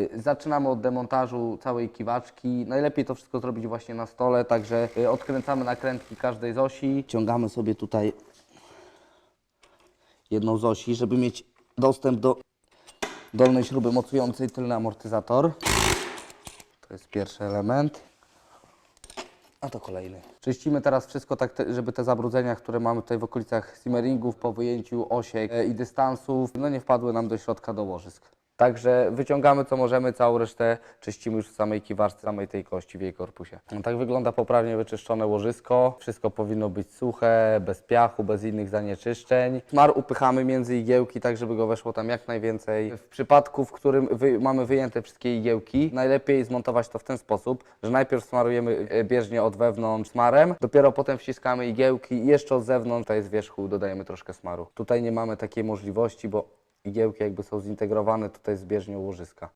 Y, Zaczynamy od demontażu całej kiwaczki. Najlepiej to wszystko zrobić właśnie na stole, także y, odkręcamy nakrętki każdej z osi. Ciągamy sobie tutaj jedną z osi, żeby mieć dostęp do dolnej śruby mocującej tylny amortyzator. To jest pierwszy element. A to kolejny. Czyścimy teraz wszystko tak, żeby te zabrudzenia, które mamy tutaj w okolicach simmeringów po wyjęciu osiek e, i dystansów, no nie wpadły nam do środka do łożysk. Także wyciągamy co możemy, całą resztę czyścimy już w samej kiwarce, samej tej kości w jej korpusie. Tak wygląda poprawnie wyczyszczone łożysko. Wszystko powinno być suche, bez piachu, bez innych zanieczyszczeń. Smar upychamy między igiełki, tak żeby go weszło tam jak najwięcej. W przypadku, w którym wy, mamy wyjęte wszystkie igiełki, najlepiej zmontować to w ten sposób, że najpierw smarujemy e, bieżnie od wewnątrz smarem, dopiero potem wciskamy igiełki i jeszcze od zewnątrz, tutaj z wierzchu dodajemy troszkę smaru. Tutaj nie mamy takiej możliwości, bo igiełki jakby są zintegrowane tutaj z bieżnią łożyska.